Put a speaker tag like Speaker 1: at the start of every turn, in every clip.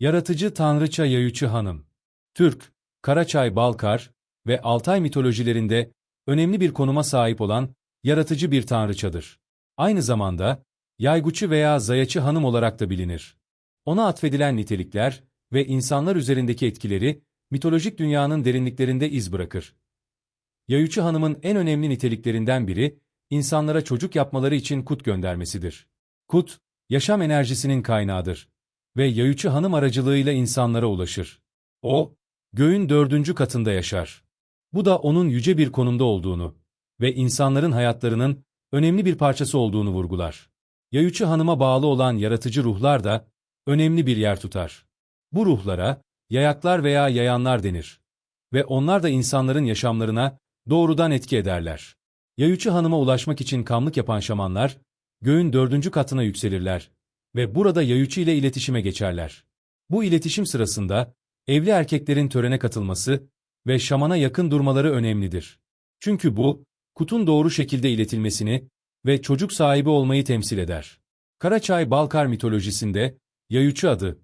Speaker 1: Yaratıcı Tanrıça Yayıcı Hanım Türk, Karaçay Balkar ve Altay mitolojilerinde önemli bir konuma sahip olan yaratıcı bir tanrıçadır. Aynı zamanda Yayguçu veya Zayaçı Hanım olarak da bilinir. Ona atfedilen nitelikler ve insanlar üzerindeki etkileri mitolojik dünyanın derinliklerinde iz bırakır. Yayuçu Hanım'ın en önemli niteliklerinden biri, insanlara çocuk yapmaları için kut göndermesidir. Kut, yaşam enerjisinin kaynağıdır ve Yayuçu Hanım aracılığıyla insanlara ulaşır. O, göğün dördüncü katında yaşar. Bu da onun yüce bir konumda olduğunu ve insanların hayatlarının önemli bir parçası olduğunu vurgular. Yayuçu Hanım'a bağlı olan yaratıcı ruhlar da önemli bir yer tutar. Bu ruhlara yayaklar veya yayanlar denir ve onlar da insanların yaşamlarına doğrudan etki ederler. Yayuçu Hanım'a ulaşmak için kamlık yapan şamanlar, göğün dördüncü katına yükselirler ve burada Yayuçu ile iletişime geçerler. Bu iletişim sırasında, evli erkeklerin törene katılması ve şamana yakın durmaları önemlidir. Çünkü bu, kutun doğru şekilde iletilmesini ve çocuk sahibi olmayı temsil eder. Karaçay Balkar mitolojisinde, Yayuçu adı,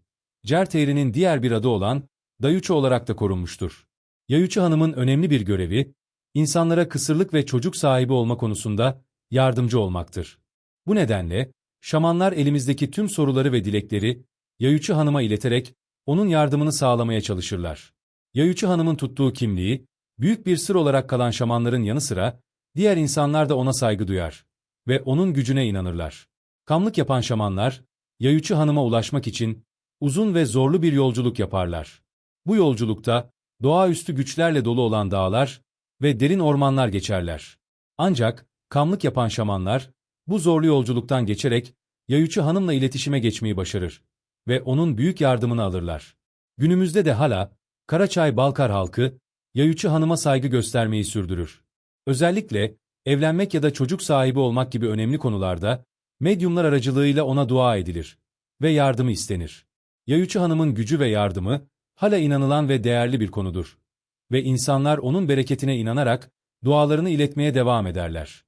Speaker 1: Certeyri'nin diğer bir adı olan Dayuçu olarak da korunmuştur. Yayuçu Hanım'ın önemli bir görevi, insanlara kısırlık ve çocuk sahibi olma konusunda yardımcı olmaktır. Bu nedenle, şamanlar elimizdeki tüm soruları ve dilekleri Yayuçu Hanım'a ileterek onun yardımını sağlamaya çalışırlar. Yayuçu Hanım'ın tuttuğu kimliği, büyük bir sır olarak kalan şamanların yanı sıra, diğer insanlar da ona saygı duyar ve onun gücüne inanırlar. Kamlık yapan şamanlar, Yayuçu Hanım'a ulaşmak için uzun ve zorlu bir yolculuk yaparlar. Bu yolculukta doğaüstü güçlerle dolu olan dağlar ve derin ormanlar geçerler. Ancak kamlık yapan şamanlar bu zorlu yolculuktan geçerek Yayuçu Hanım'la iletişime geçmeyi başarır ve onun büyük yardımını alırlar. Günümüzde de hala Karaçay Balkar halkı Yayuçu Hanım'a saygı göstermeyi sürdürür. Özellikle evlenmek ya da çocuk sahibi olmak gibi önemli konularda medyumlar aracılığıyla ona dua edilir ve yardımı istenir. Yayuçu Hanım'ın gücü ve yardımı hala inanılan ve değerli bir konudur ve insanlar onun bereketine inanarak dualarını iletmeye devam ederler.